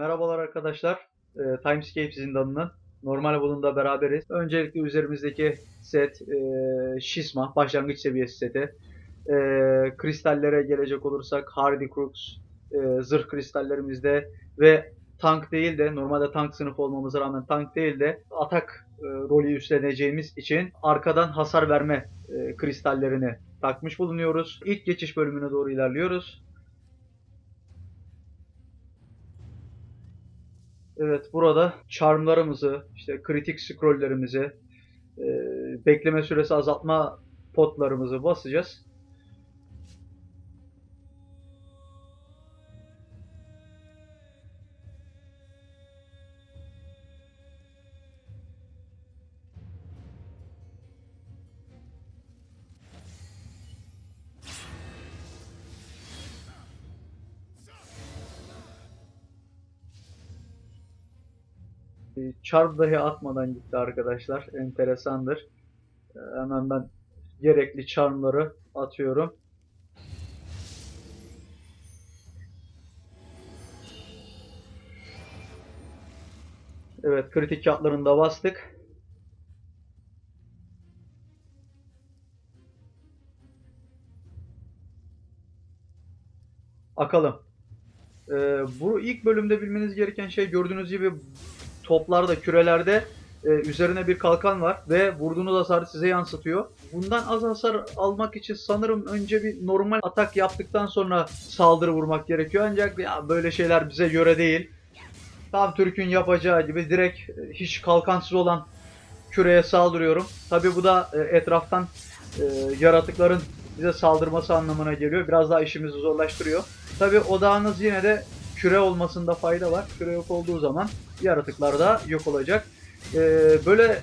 Merhabalar arkadaşlar. Ee, Timescape zindanının normal bulunda beraberiz. Öncelikle üzerimizdeki set e, Şisma başlangıç seviyesi seti. E, kristallere gelecek olursak Hardy Crux e, zırh kristallerimizde ve tank değil de normalde tank sınıfı olmamıza rağmen tank değil de atak e, rolü üstleneceğimiz için arkadan hasar verme e, kristallerini takmış bulunuyoruz. İlk geçiş bölümüne doğru ilerliyoruz. Evet burada charmlarımızı, işte kritik scrolllerimizi, e, bekleme süresi azaltma potlarımızı basacağız. E, Charm dahi atmadan gitti arkadaşlar. Enteresandır. E, Hemen ben gerekli charmları atıyorum. Evet kritik kağıtlarını da bastık. Akalım. Ee, bu ilk bölümde bilmeniz gereken şey gördüğünüz gibi toplarda, kürelerde e, üzerine bir kalkan var ve vurduğunuz hasarı size yansıtıyor. Bundan az hasar almak için sanırım önce bir normal atak yaptıktan sonra saldırı vurmak gerekiyor. Ancak ya böyle şeyler bize göre değil. Tam Türk'ün yapacağı gibi direkt e, hiç kalkansız olan küreye saldırıyorum. Tabi bu da e, etraftan e, yaratıkların bize saldırması anlamına geliyor. Biraz daha işimizi zorlaştırıyor. Tabi odağınız yine de küre olmasında fayda var. Küre yok olduğu zaman yaratıklar da yok olacak. Ee, böyle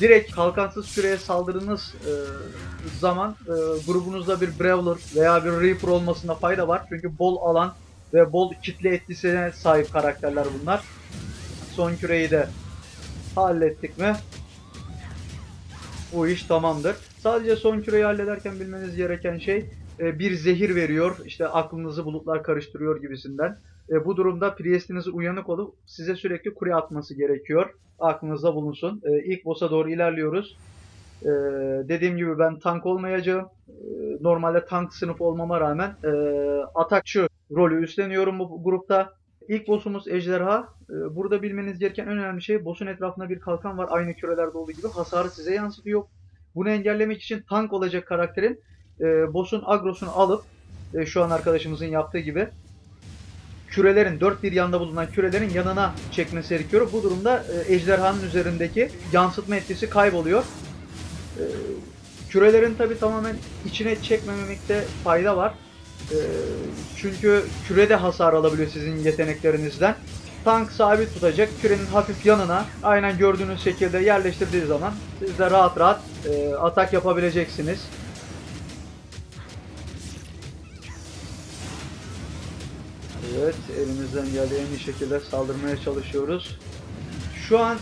direkt kalkansız küreye saldırdığınız e, zaman e, grubunuzda bir Brawler veya bir Reaper olmasında fayda var. Çünkü bol alan ve bol kitle etkisine sahip karakterler bunlar. Son küreyi de hallettik mi bu iş tamamdır. Sadece son küreyi hallederken bilmeniz gereken şey e, bir zehir veriyor. İşte aklınızı bulutlar karıştırıyor gibisinden. E, bu durumda Priest'iniz uyanık olup size sürekli kure atması gerekiyor. Aklınızda bulunsun. E, ilk boss'a doğru ilerliyoruz. E, dediğim gibi ben tank olmayacağım. E, normalde tank sınıfı olmama rağmen e, atakçı rolü üstleniyorum bu grupta. İlk boss'umuz Ejderha. E, burada bilmeniz gereken en önemli şey boss'un etrafında bir kalkan var. Aynı kürelerde olduğu gibi hasarı size yansıtıyor. Bunu engellemek için tank olacak karakterin e, boss'un agrosunu alıp e, şu an arkadaşımızın yaptığı gibi kürelerin dört bir yanda bulunan kürelerin yanına çekmesi gerekiyor. Bu durumda e, ejderhanın üzerindeki yansıtma etkisi kayboluyor. E, kürelerin tabi tamamen içine çekmemekte fayda var. E, çünkü küre de hasar alabiliyor sizin yeteneklerinizden. Tank sabit tutacak. Kürenin hafif yanına aynen gördüğünüz şekilde yerleştirdiği zaman siz de rahat rahat atak yapabileceksiniz. Evet, elimizden geldiği en iyi şekilde saldırmaya çalışıyoruz. Şu an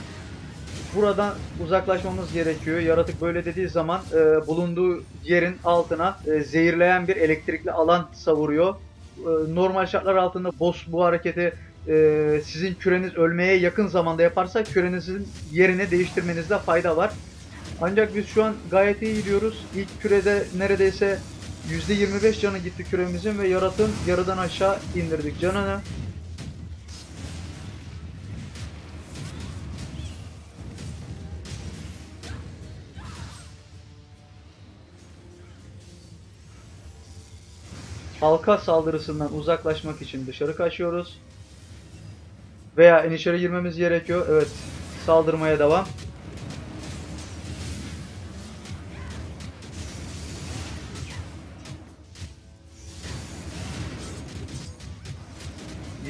buradan uzaklaşmamız gerekiyor. Yaratık böyle dediği zaman e, bulunduğu yerin altına e, zehirleyen bir elektrikli alan savuruyor. E, normal şartlar altında boss bu hareketi e, sizin küreniz ölmeye yakın zamanda yaparsa kürenizin yerini değiştirmenizde fayda var. Ancak biz şu an gayet iyi gidiyoruz. İlk kürede neredeyse %25 canı gitti küremizin ve yaratığın yarıdan aşağı indirdik canını. Halka saldırısından uzaklaşmak için dışarı kaçıyoruz. Veya en içeri girmemiz gerekiyor. Evet. Saldırmaya devam.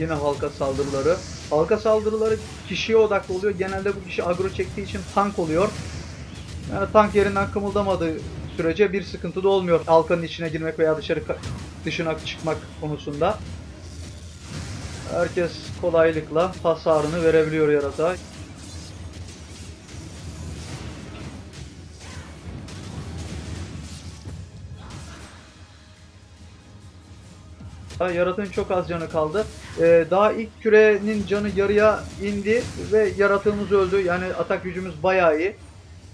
Yine halka saldırıları. Halka saldırıları kişiye odaklı oluyor. Genelde bu kişi agro çektiği için tank oluyor. Yani tank yerinden kımıldamadığı sürece bir sıkıntı da olmuyor. Halkanın içine girmek veya dışarı dışına çıkmak konusunda. Herkes kolaylıkla hasarını verebiliyor yaratığa. Yaratığın çok az canı kaldı. Ee, daha ilk kürenin canı yarıya indi ve yaratığımız öldü. Yani atak gücümüz bayağı iyi.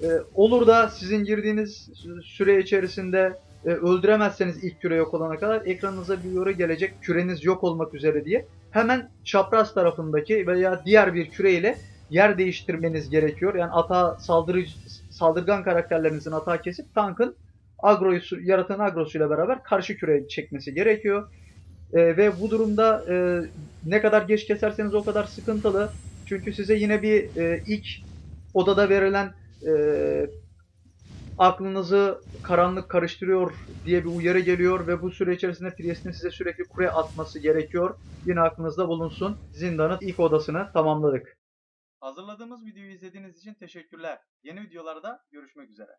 Ee, olur da sizin girdiğiniz süre içerisinde e, öldüremezseniz ilk küre yok olana kadar ekranınıza bir uyarı gelecek küreniz yok olmak üzere diye. Hemen çapraz tarafındaki veya diğer bir küre ile yer değiştirmeniz gerekiyor. Yani ata saldırı saldırgan karakterlerinizin atağı kesip tankın agroyu yaratığın agrosuyla beraber karşı küreye çekmesi gerekiyor. Ee, ve bu durumda e, ne kadar geç keserseniz o kadar sıkıntılı. Çünkü size yine bir e, ilk odada verilen e, aklınızı karanlık karıştırıyor diye bir uyarı geliyor ve bu süre içerisinde Priest'in size sürekli kure atması gerekiyor. Yine aklınızda bulunsun. Zindanın ilk odasını tamamladık. Hazırladığımız videoyu izlediğiniz için teşekkürler. Yeni videolarda görüşmek üzere.